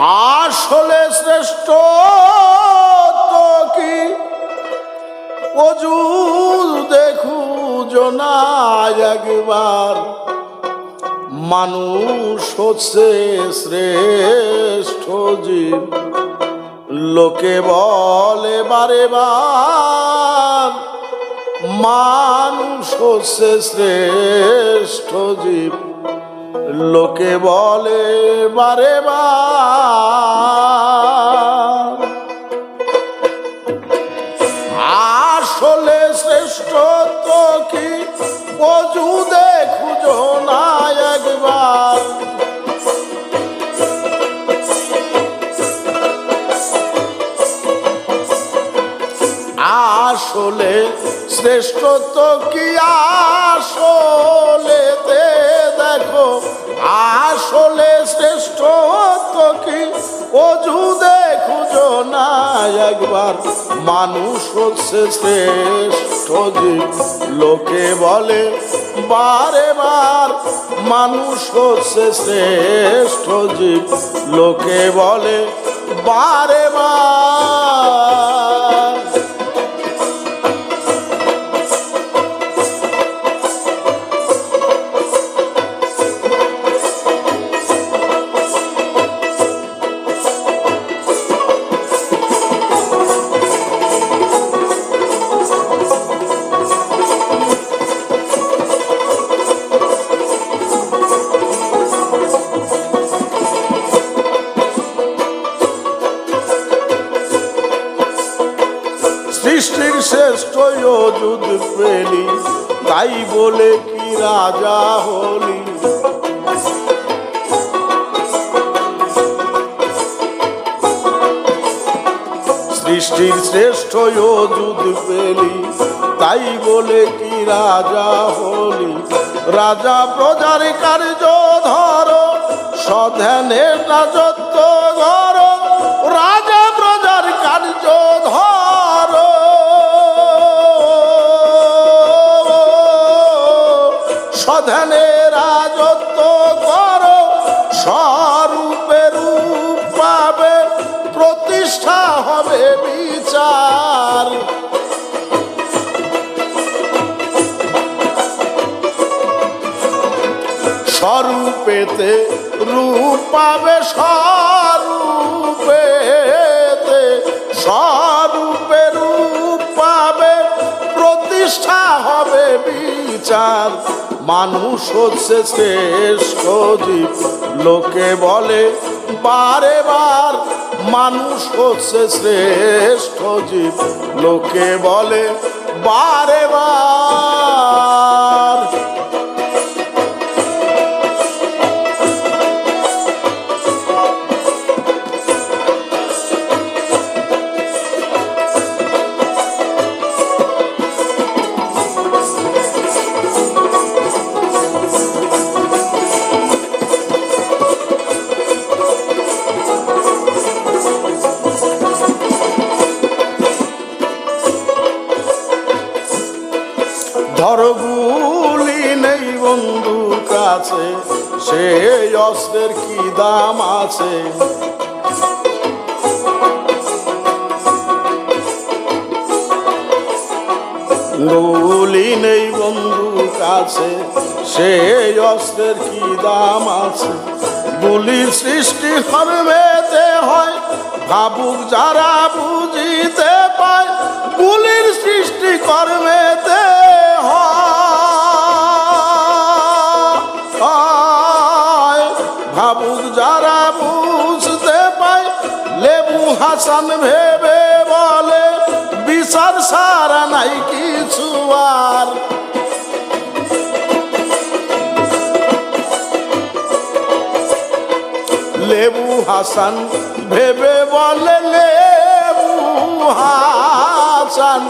আসলে শ্রেষ্ঠ তো কি? অজু দেখু জনা মানুষ হচ্ছে শ্রেষ্ঠ জীব। লোকে বলে বারে বার, মানুষ হচ্ছে শ্রেষ্ঠ জীব। লোকে বলে বারে আসলে শ্রেষ্ঠ তো কি? অজু শ্রেষ্ঠ তো কি আসলে দেখো? আসলে শ্রেষ্ঠ তো কি? অজু দেখুজো না একবার। মানুষ হচ্ছে শ্রেষ্ঠ জীব। লোকে বলে, বারে বার, মানুষ হচ্ছে শ্রেষ্ঠ জীব। লোকে বলে, বারে বার। সৃষ্টির শ্রেষ্ঠ যুদ্ধ পেলি তাই বলে কি রাজা হলি সৃষ্টির শ্রেষ্ঠ যুদ্ধ পেলি তাই বলে কি রাজা হলি রাজা প্রজার কার্য ধর সধ্যানের রাজত্ব ঘর রাজা বিচার। স্বরূপেতে রূপ পাবে স্বরূপেতে, স্বরূপে রূপ পাবে প্রতিষ্ঠা হবে বিচার। মানুষ হচ্ছে শ্রেষ্ঠ জীব। লোকে বলে বারে বার মানুষ হচ্ছে শ্রেষ্ঠ জীব। লোকে বলে বারে বার কাছে সেই অস্ত্রের কি দাম আছে? গুলি নেই বন্ধু কাছে সেই অস্ত্রের কি দাম আছে? গুলির সৃষ্টি কর্মেতে হয়, ভাবুক যারা বুঝিতে পায় গুলির সৃষ্টি কর্মেতে হয়। হাসান ভেবে বলে, বিচার সারা নাই কিছু আর। লেবু হাসান ভেবে বলে, লেবু হাসান।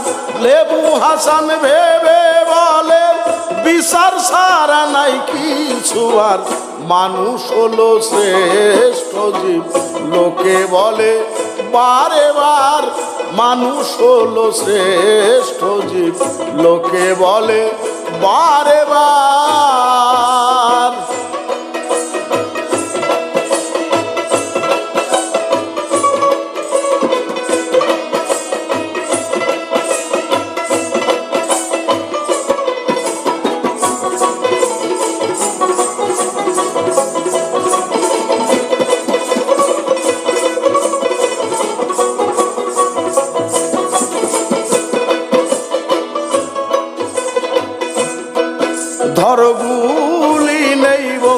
লেবু হাসান ভেবে বলে, বিচার সারা নাই কিছু আর। মানুষ হলো শ্রেষ্ঠ জীব, লোকে বলে বারে বার মানুষ হলো শ্রেষ্ঠ জীব। লোকে বলে বারে বার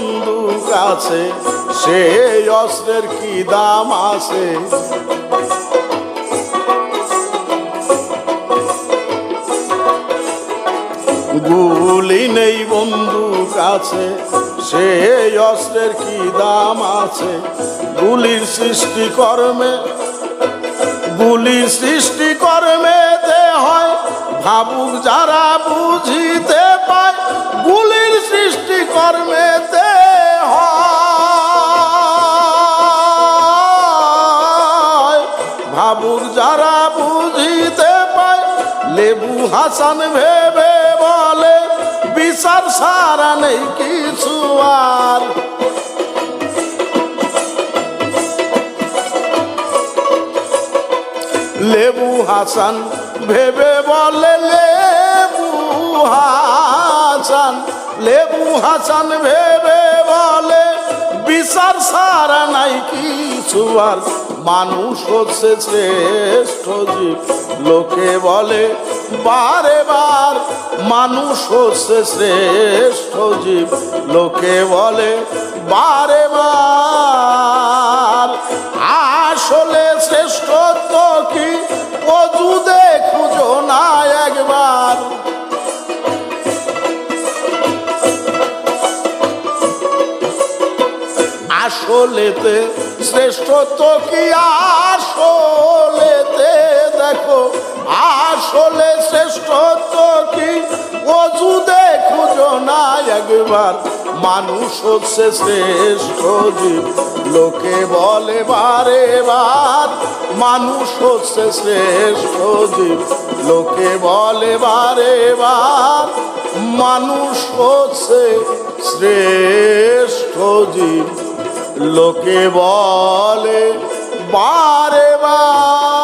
বন্ধু কাছে সে অস্ত্রের কি দাম আছে? গুলি নেই বন্ধু কাছে সে অস্ত্রের কি দাম আছে? গুলির সৃষ্টি কর্মে গুলি সৃষ্টি কর্মেতে হয়, ভাবুক যারা বুঝিতে পায়, গুলির সৃষ্টি হাসান ভেবে বলে, বিচার সারা নেই কিছু আর। লেবু হাসান ভেবে বলে, লেবু হাসান লেবু হাসান ভেবে বলে, বিচার সারা নাই কিছু আর। মানুষ হচ্ছে শ্রেষ্ঠ জীব। লোকে বলে, বারে বার, মানুষ হচ্ছে শ্রেষ্ঠ জীব। লোকে বলে, বারে বার, আসলে শ্রেষ্ঠত্ব কি? অজুদে খুঁজো না একবার। আসলেতে শ্রেষ্ঠত্ব কি আসলেতে? দেখো, আসলে শ্রেষ্ঠত্ব কি? অজুদে খুঁজো না একবার। মানুষ হচ্ছে শ্রেষ্ঠ জীব। লোকে বলে বারে বার, মানুষ হচ্ছে শ্রেষ্ঠ জীব। লোকে বলে বারে বার, মানুষ হচ্ছে শ্রেষ্ঠ জীব। লোকে বলে বারে বার